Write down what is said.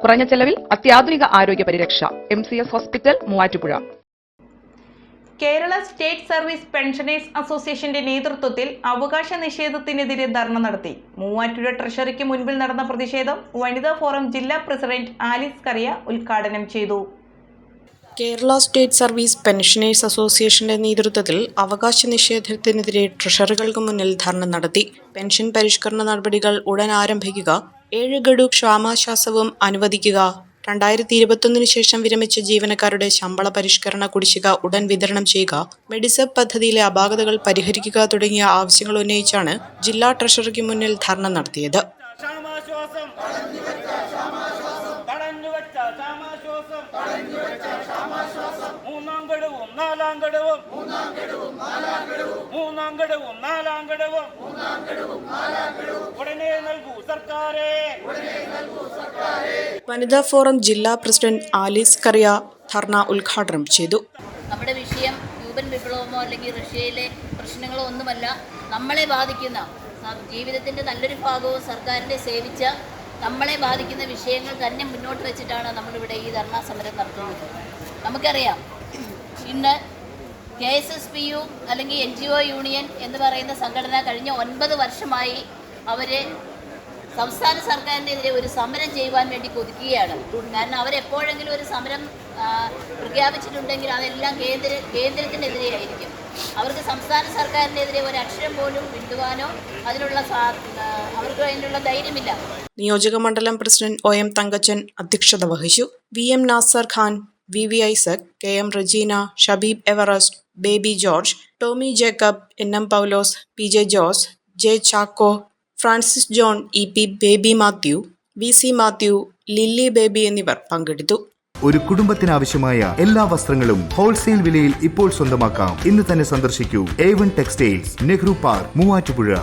കുറഞ്ഞ ചെലവിൽ അത്യാധുനിക ആരോഗ്യ പരിരക്ഷ. M C S hospital Muvattupuzha. Kerala state service pensioners അസോസിയേഷന്റെ നേതൃത്വത്തിൽ അവകാശ നിഷേധത്തിനെതിരെ ധർണ നടത്തി. മൂവാറ്റുപുഴ ട്രഷറിക്ക് മുൻപിൽ നടന്ന പ്രതിഷേധം വനിതാ ഫോറം ജില്ലാ പ്രസിഡന്റ് ആലിസ് കറിയ ഉദ്ഘാടനം ചെയ്തു. കേരള സ്റ്റേറ്റ് സർവീസ് പെൻഷനേഴ്സ് അസോസിയേഷന്റെ നേതൃത്വത്തിൽ അവകാശ നിഷേധത്തിനെതിരെ ട്രഷറുകൾക്ക് മുന്നിൽ ധർണ നടത്തി. പെൻഷൻ പരിഷ്കരണ നടപടികൾ ഉടൻ ആരംഭിക്കുക ഏഴ് ഗഡു ക്ഷാമാശ്വാസവും അനുവദിക്കുക. രണ്ടായിരത്തി ഇരുപത്തൊന്നിന് ശേഷം വിരമിച്ച ജീവനക്കാരുടെ ശമ്പള പരിഷ്കരണ കുടിശ്ശിക ഉടൻ വിതരണം ചെയ്യുക മെഡിസബ് പദ്ധതിയിലെ അപാകതകൾ പരിഹരിക്കുക തുടങ്ങിയ ആവശ്യങ്ങൾ ഉന്നയിച്ചാണ് ജില്ലാ ട്രഷറിക്ക് മുന്നിൽ ധർണ നടത്തിയത്. മൂന്നാം ഗഡുവും നാലാം ഘടവും മൂന്നാം ഘടവും നാലാം ഘടവും ഉടനെ നൽകൂ സർക്കാരേ. വനിതാ ഫോറം ജില്ലാ പ്രസിഡന്റ് ആലീസ് കറിയ ധർണ ഉദ്ഘാടനം ചെയ്തു. നമ്മുടെ വിഷയം ക്യൂബൻ വിപ്ലവമോ അല്ലെങ്കിൽ റഷ്യയിലെ പ്രശ്നങ്ങളോ ഒന്നുമല്ല. നമ്മളെ ബാധിക്കുന്ന ജീവിതത്തിന്റെ ജീവിതത്തിന്റെ നല്ലൊരു ഭാഗവും സർക്കാരിനെ സേവിച്ച നമ്മളെ ബാധിക്കുന്ന വിഷയങ്ങൾ തന്നെ മുന്നോട്ട് വെച്ചിട്ടാണ് നമ്മളിവിടെ ഈ ധർണാ സമരം നടത്തുന്നത്. നമുക്കറിയാം ഇന്ന് K S S P U അല്ലെങ്കിൽ എൻ ജി ഒ യൂണിയൻ എന്ന് പറയുന്ന സംഘടന കഴിഞ്ഞ ഒൻപത് വർഷമായി അവർ സംസ്ഥാന സർക്കാരിനെതിരെ ഒരു സമരം ചെയ്യുവാൻ വേണ്ടി കൊതിക്കുകയാണ്. കാരണം അവരെപ്പോഴെങ്കിലും ഒരു സമരം പ്രഖ്യാപിച്ചിട്ടുണ്ടെങ്കിൽ അതെല്ലാം കേന്ദ്ര കേന്ദ്രത്തിനെതിരെയായിരിക്കും അവർക്ക് സംസ്ഥാന സർക്കാരിനെതിരെ ഒരു അക്ഷരം പോലും വിടുവാനോ അതിനുള്ള അവർക്ക് അതിനുള്ള ധൈര്യമില്ല. നിയോജക മണ്ഡലം പ്രസിഡന്റ് ഒ എം തങ്കച്ചൻ അധ്യക്ഷത വഹിച്ചു. V M Nasar Khan V V Isaac K M Rejina Shabeeb Everest Baby George Tomy Jacob N M Paulose P J Jose J Chacko Francis John E P Baby Mathew V C Mathew Lilly Baby എന്നിവർ പങ്കെടുത്തു. ഒരു കുടുംബത്തിനാവശ്യമായ എല്ലാ വസ്ത്രങ്ങളും wholesale വിലയിൽ ഇപ്പോൾ സ്വന്തമാക്കാം. ഇന്ന് തന്നെ സന്ദർശിക്കൂ. One textiles Nehru park Muvattupuzha.